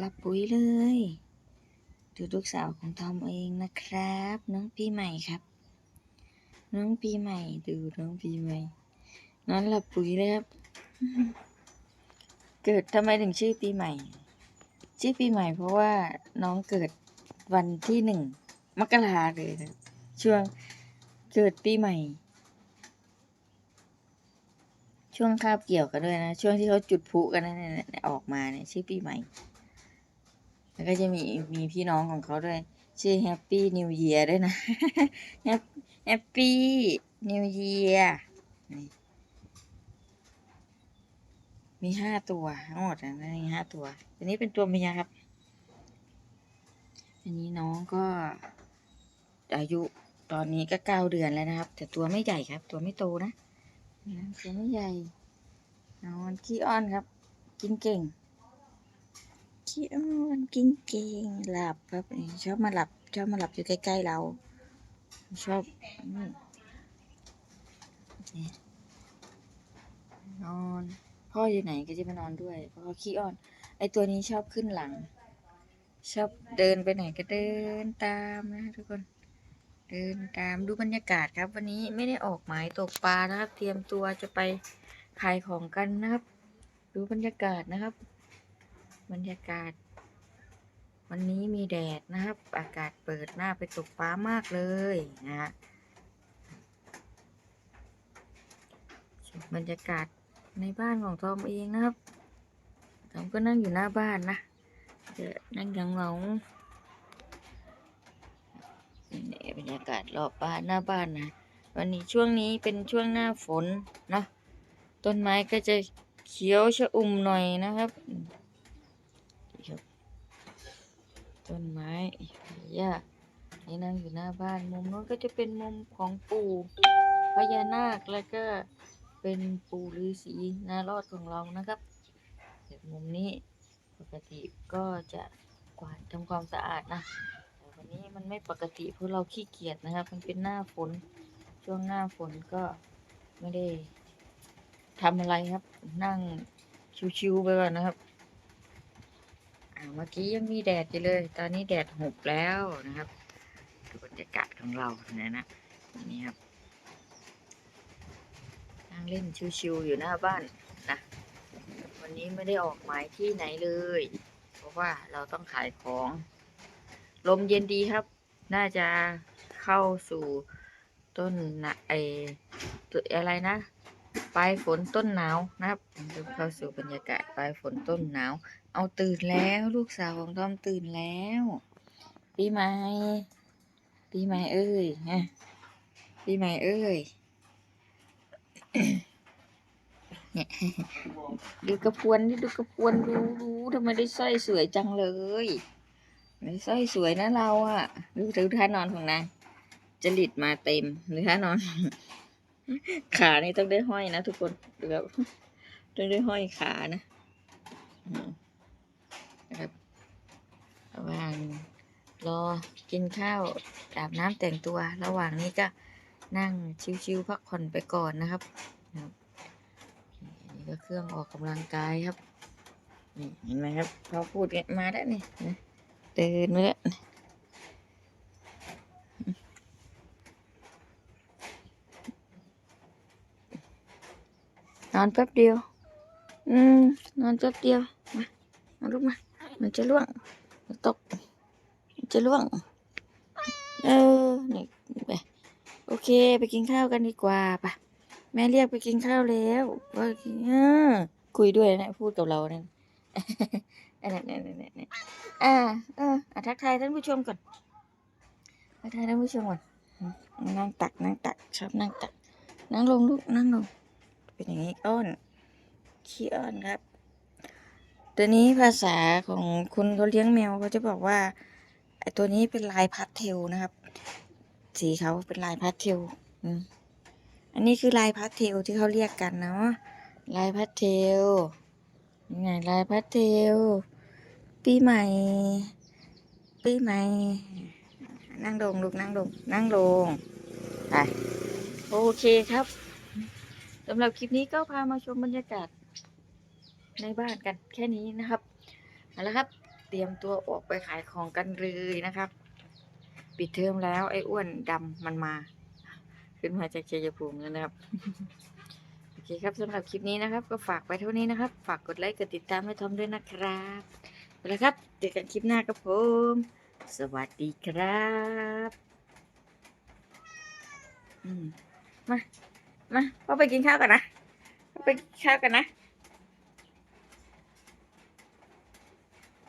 หลับปุ๋ยเลย ดูลูกสาวของทอมเองนะครับ น้องปีใหม่ครับ น้องปีใหม่ ดูน้องปีใหม่นอนหลับปุ๋ยเลยครับ เกิดทำไมถึงชื่อปีใหม่ ชื่อปีใหม่เพราะว่าน้องเกิดวันที่หนึ่งมกราเลยนะช่วงเกิดปีใหม่ ช่วงคาบเกี่ยวกันด้วยนะ ช่วงที่เขาจุดพลุกันนะเนี่นออกมาเนี่ยชื่อปีใหม่ แล้วก็จะมีมีพี่น้องของเขาด้วย ชื่อแฮปปี้นิวเยียด้วยนะแฮปปี้นิวเยียมีห้าตัวทั้งหมดนะมีห้าตัว อันนี้เป็นตัวเมียครับ อันนี้น้องก็ อายุตอนนี้ก็เก้าเดือนแล้วนะครับ แต่ตัวไม่ใหญ่ครับ ตัวไม่โตนะนะตัวไม่ใหญ่นอนขี้อ้อนครับ กินเก่ง ขี้อ้อนกินเก่งหลับครับชอบมาหลับชอบมาหลับอยู่ใกล้ๆเรา ชอบนอนพ่ออยู่ไหนก็จะมานอนด้วยเพราะเขาขี้อ้อน ไอตัวนี้ชอบขึ้นหลัง ชอบเดินไปไหนก็เดินตามนะทุกคน เดินตามดูบรรยากาศครับ วันนี้ไม่ได้ออกหมายตกปลานะครับ เตรียมตัวจะไปขายของกันนะครับ ดูบรรยากาศนะครับ บรรยากาศ วันนี้มีแดดนะครับ อากาศเปิดหน้าไปตกปลามากเลยนะฮะบรรยากาศในบ้านของทอมเองนะครับทอมก็นั่งอยู่หน้าบ้านนะจะนั่งเหงาๆนี่บรรยากาศรอบบ้านหน้าบ้านนะวันนี้ช่วงนี้เป็นช่วงหน้าฝนเนาะต้นไม้ก็จะเขียวชะอุ่มหน่อยนะครับนี่ครับ ต้นไม้หญ้านี่นั่งอยู่หน้าบ้าน มุมนู้นก็จะเป็นมุมของปู่พญานาคแล้วก็เป็นปู่ฤาษีนารอดของเรานะครับแต่มุมนี้ปกติก็จะกวาดทำความสะอาดนะแต่วันนี้มันไม่ปกติเพราะเราขี้เกียจนะครับ มันเป็นหน้าฝนช่วงหน้าฝนก็ไม่ได้ทำอะไรครับ นั่งชิวๆไปก่อนนะครับ เมื่อกี้ยังมีแดดอยู่เลย ตอนนี้แดดหุบแล้วนะครับดูบรรยากาศของเราเนี่ยนะนี่ครับนั่งเล่นชิวๆอยู่หน้าบ้านนะวันนี้ไม่ได้ออกหมายที่ไหนเลย เพราะว่าเราต้องขายของ ลมเย็นดีครับ น่าจะเข้าสู่ต้นนะไอตัวอะไรนะ ปลายฝนต้นหนาวนะครับเข้าสู่บรรยากาศปลายฝนต้นหนาว เอาตื่นแล้วลูกสาวของทอมตื่นแล้ว ปีใหม่ ปีใหม่เอ้ยฮะปีใหม่เอ้ยเนี่ยดูกระพวนนี่ดูกระพวนดูดูทำไมได้สร้อยสวยจังเลยได้สร้อยสวยนะเราอะดูดูท่านอนของนางจริตมาเต็มหรือท่านอน ขานี่ต้องได้ห้อยนะทุกคนดูแบบต้องได้ห้อยขานะนะครับระหว่างรอกินข้าวอาบน้ำแต่งตัว ระหว่างนี้ก็นั่งชิวๆพักผ่อนไปก่อนนะครับนะครับอันนี่ก็เครื่องออกกำลังกายครับนี่เห็นไหมครับพอพูดมาแล้วนี่นะเดินมาแล้ว นอนแป๊บเดียว อืม นอนแป๊บเดียว มามาลุกมา มันจะล่วงมันตก มันจะล่วง เออนี่ไปโอเค ไปกินข้าวกันดีกว่าปะแม่เรียกไปกินข้าวแล้วว่าเออคุยด้วยนะพูดกับเราเนี่ยอันนั้นนั่นนั่นนั่นอ่าเอออะทักทายท่านผู้ชมก่อนทักทายท่านผู้ชมก่อนนั่งตักนั่งตักชอบนั่งตัก นั่งลงลูกนั่งลง เป็นอย่างนี้อ้อนขี้อ้อนครับตัวนี้ภาษาของคุณเขาเลี้ยงแมวเขาจะบอกว่าไอตัวนี้เป็นลายพาสเทลนะครับ สีเขาเป็นลายพาสเทลอันนี้คือลายพาสเทลที่เขาเรียกกันเนาะลายพาสเทลนี่ไงลายพาสเทลปีใหม่ปีใหม่ นั่งลงลูกนั่งลงนั่งลงไปโอเคครับ สำหรับคลิปนี้ก็พามาชมบรรยากาศในบ้านกันแค่นี้นะครับเอาละครับ เตรียมตัวออกไปขายของกันเลยนะครับ ปิดเทอมแล้วไอ้อ้วนดำมันมา ขึ้นมาจากเชัยภูมิแล้วนะครับโอเคครับสำหรับคลิปนี้นะครับ ก็ฝากไปเท่านี้นะครับ ฝากกดไลค์กดติดตามให้ทอมด้วยนะครับไปแล้วครับเจอกันคลิปหน้าครับผม สวัสดีครับ อืมมา มาพ่อไปกินข้าวกันนะไปกินข้าวกันนะ